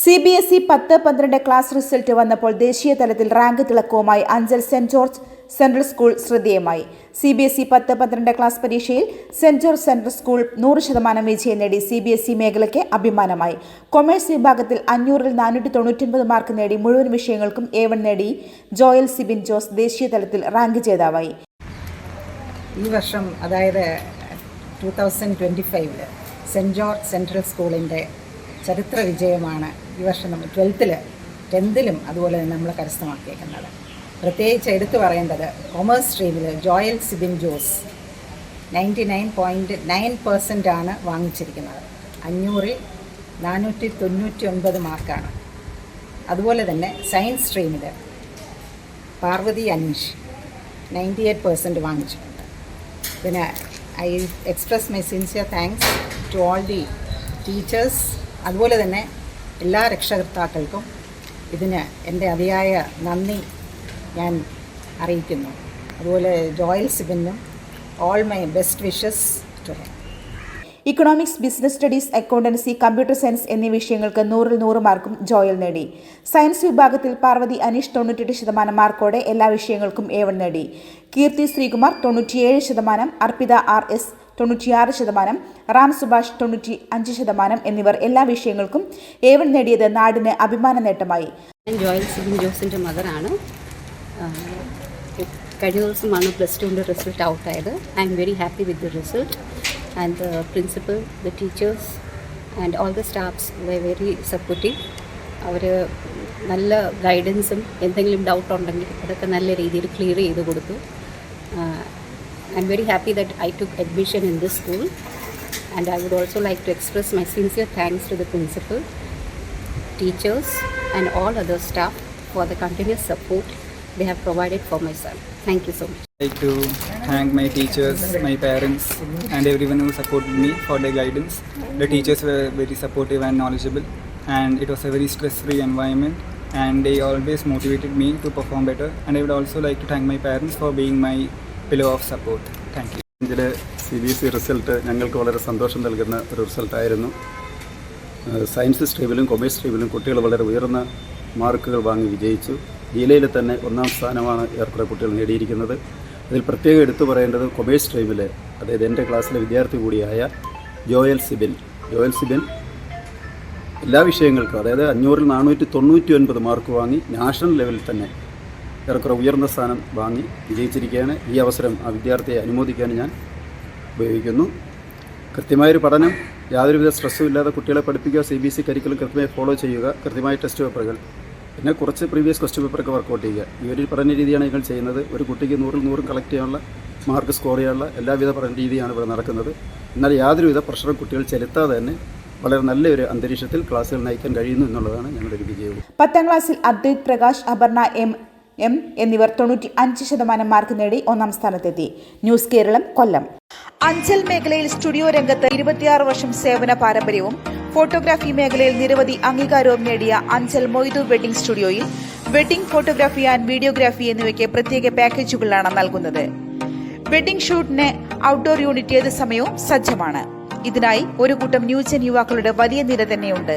C B S E പത്ത് പന്ത്രണ്ട് class result വന്നപ്പോൾ ദേശീയ തലത്തിൽ rank തിളക്കവുമായി Anchal Saint George Central School ശ്രദ്ധേയമായി. സി ബി എസ് ഇ പത്ത് പന്ത്രണ്ട് ക്ലാസ് പരീക്ഷയിൽ സെന്റ് ജോർജ് സെൻട്രൽ സ്കൂൾ നൂറ് ശതമാനം വിജയം നേടി സി ബി എസ് ഇ മേഖലയ്ക്ക് അഭിമാനമായി. കൊമേഴ്സ് വിഭാഗത്തിൽ അഞ്ഞൂറിൽ നാനൂറ്റി തൊണ്ണൂറ്റൊൻപത് മാർക്ക് നേടി മുഴുവൻ വിഷയങ്ങൾക്കും എ വൺ നേടി ജോയൽ സിബിൻ ജോസ് ദേശീയ തലത്തിൽ റാങ്ക് ജേതാവായി. ഈ വർഷം അതായത് ടു തൗസൻഡ് ട്വന്റി ഫൈവിൽ സെന്റ് ജോർജ് സെൻട്രൽ സ്കൂളിന്റെ ചരിത്ര വിജയമാണ് ഈ വർഷം നമ്മൾ ട്വൽത്തിൽ ടെൻത്തിലും അതുപോലെ തന്നെ നമ്മൾ കരസ്ഥമാക്കിയേക്കുന്നത്. പ്രത്യേകിച്ച് എടുത്തു പറയേണ്ടത് commerce സ്ട്രീമിൽ Joel Sibin Jose ninety nine point nine percent ആണ് വാങ്ങിച്ചിരിക്കുന്നത്. അഞ്ഞൂറിൽ നാനൂറ്റി തൊണ്ണൂറ്റി ഒൻപത് മാർക്കാണ് അതുപോലെ തന്നെ science സ്ട്രീമിൽ Parvathi Aneesh ninety eight percent വാങ്ങിച്ചിട്ടുണ്ട്. പിന്നെ I express my sincere thanks to all the teachers അതുപോലെ തന്നെ എല്ലാ രക്ഷകർത്താക്കൾക്കും ഇതിന് എന്റെ അതിയായ നന്ദി ഞാൻ അറിയിക്കുന്നു. അതുപോലെ Joel സിബിനും all my best wishes to economics business studies accountancy computer science എന്നീ വിഷയങ്ങൾക്ക് നൂറിൽ നൂറ് മാർക്കും ജോയൽ നേടി. സയൻസ് വിഭാഗത്തിൽ പാർവതി അനീഷ് തൊണ്ണൂറ്റെട്ട് ശതമാനം മാർക്കോടെ എല്ലാ വിഷയങ്ങൾക്കും ഏവൺ നേടി. കീർത്തി ശ്രീകുമാർ തൊണ്ണൂറ്റിയേഴ് ശതമാനം അർപ്പിത ആർ എസ് തൊണ്ണൂറ്റിയാറ് ശതമാനം റാം സുഭാഷ് തൊണ്ണൂറ്റി അഞ്ച് ശതമാനം എന്നിവർ എല്ലാ വിഷയങ്ങൾക്കും എ നേടിയത് നാടിന് അഭിമാന നേട്ടമായി. ഞാൻ ജോയൽ സിബിൻ ജോസിന്റെ മദറാണ് കഴിഞ്ഞ ദിവസമാണ് പ്ലസ് ടുവിന്റെ result ഔട്ടായത്. I am very happy with the result. And the principal the teachers and all the staffs we very supportive. അവർ നല്ല ഗൈഡൻസും എന്തെങ്കിലും ഡൗട്ട് ഉണ്ടെങ്കിൽ അതൊക്കെ നല്ല രീതിയിൽ ക്ലിയർ ചെയ്ത് കൊടുത്തു. I'm very happy that I took admission in this school and I would also like to express my sincere thanks to the principal, teachers and all other staff for the continuous support they have provided for my son. Thank you so much. I'd like to thank my teachers, my parents and everyone who supported me for their guidance. The teachers were very supportive and knowledgeable and it was a very stress-free environment and they always motivated me to perform better and I would also like to thank my parents for being my pillow of support thank you ഇതിലെ C B S E result ഞങ്ങൾക്ക് വളരെ സന്തോഷം നൽകുന്ന ഒരു റിസൾട്ടായിരുന്നു science സ്ട്രീമിലും commerce സ്ട്രീമിലും കുട്ടികൾ വളരെ ഉയർന്ന മാർക്കുകൾ വാങ്ങി വിജയിച്ചു. ജില്ലയിൽ തന്നെ ഒന്നാം സ്ഥാനമാണ് ഏറെക്കുറെ കുട്ടികൾ നേടിയിരിക്കുന്നത്. അതിൽ പ്രത്യേകം എടുത്തു പറയേണ്ടത് കൊമേഴ്സ് സ്ട്രീമിലെ അതായത് എന്റെ ക്ലാസ്സിലെ വിദ്യാർത്ഥി കൂടിയായ ജോയൽ സിബിൻ. ജോയൽ സിബിൻ എല്ലാ വിഷയങ്ങൾക്കും അതായത് അഞ്ഞൂറിൽ നാനൂറ്റി തൊണ്ണൂറ്റി ഒൻപത് മാർക്ക് വാങ്ങി നാഷണൽ ലെവലിൽ തന്നെ ഏറെക്കുറെ ഉയർന്ന സ്ഥാനം വാങ്ങി വിജയിച്ചിരിക്കുകയാണ്. ഈ അവസരം ആ വിദ്യാർത്ഥിയെ അനുമോദിക്കാൻ ഞാൻ ഉപയോഗിക്കുന്നു. കൃത്യമായൊരു പഠനം യാതൊരുവിധ സ്ട്രെസ്സും ഇല്ലാതെ കുട്ടികളെ പഠിപ്പിക്കുക C B S E curriculum കൃത്യമായി ഫോളോ ചെയ്യുക കൃത്യമായ ടെസ്റ്റ് പേപ്പറുകൾ പിന്നെ കുറച്ച് പ്രീവിയസ് ക്വസ്റ്റ്യൻ പേപ്പറൊക്കെ വർക്കൗട്ട് ചെയ്യുക. ഈ ഒരു പഠന രീതിയാണ് നിങ്ങൾ ചെയ്യുന്നത്. ഒരു കുട്ടിക്ക് നൂറിൽ നൂറും കളക്ട് ചെയ്യാനുള്ള മാർക്ക് സ്കോർ ചെയ്യാനുള്ള എല്ലാവിധ പഠന രീതിയാണ് ഇവിടെ നടക്കുന്നത്. എന്നാൽ യാതൊരുവിധ പ്രഷറും കുട്ടികൾ ചെലുത്താതെ തന്നെ വളരെ നല്ലൊരു അന്തരീക്ഷത്തിൽ ക്ലാസ്സുകൾ നയിക്കാൻ കഴിയുന്നു എന്നുള്ളതാണ് ഞങ്ങളുടെ ഒരു വിജയവും. പത്താം ക്ലാസ്സിൽ അദ്വൈത് പ്രകാശ് അപർണ എം. എം എന്നിവർ തൊണ്ണൂറ്റി അഞ്ച് ശതമാനം മാർക്ക് നേടി ഒന്നാം സ്ഥാനത്തെത്തി. ന്യൂസ് കേരളം കൊല്ലം. അഞ്ചൽ മേഖലയിൽ സ്റ്റുഡിയോ രംഗത്ത് ഇരുപത്തിയാറ് വർഷം സേവന പാരമ്പര്യവും ഫോട്ടോഗ്രാഫി മേഖലയിൽ നിരവധി അംഗീകാരവും നേടിയ അഞ്ചൽ മൊയ്തു വെഡിംഗ് സ്റ്റുഡിയോയിൽ വെഡിംഗ് ഫോട്ടോഗ്രാഫി ആൻഡ് വീഡിയോഗ്രാഫി എന്നിവയ്ക്ക് പ്രത്യേക പാക്കേജുകളാണ് നൽകുന്നത്. വെഡിംഗ് ഷൂട്ടിന് ഔട്ട്ഡോർ യൂണിറ്റ് ഏത് സമയവും സജ്ജമാണ്. ഇതിനായി ഒരു കൂട്ടം ന്യൂജൻ യുവാക്കളുടെ വലിയ നിര തന്നെയുണ്ട്.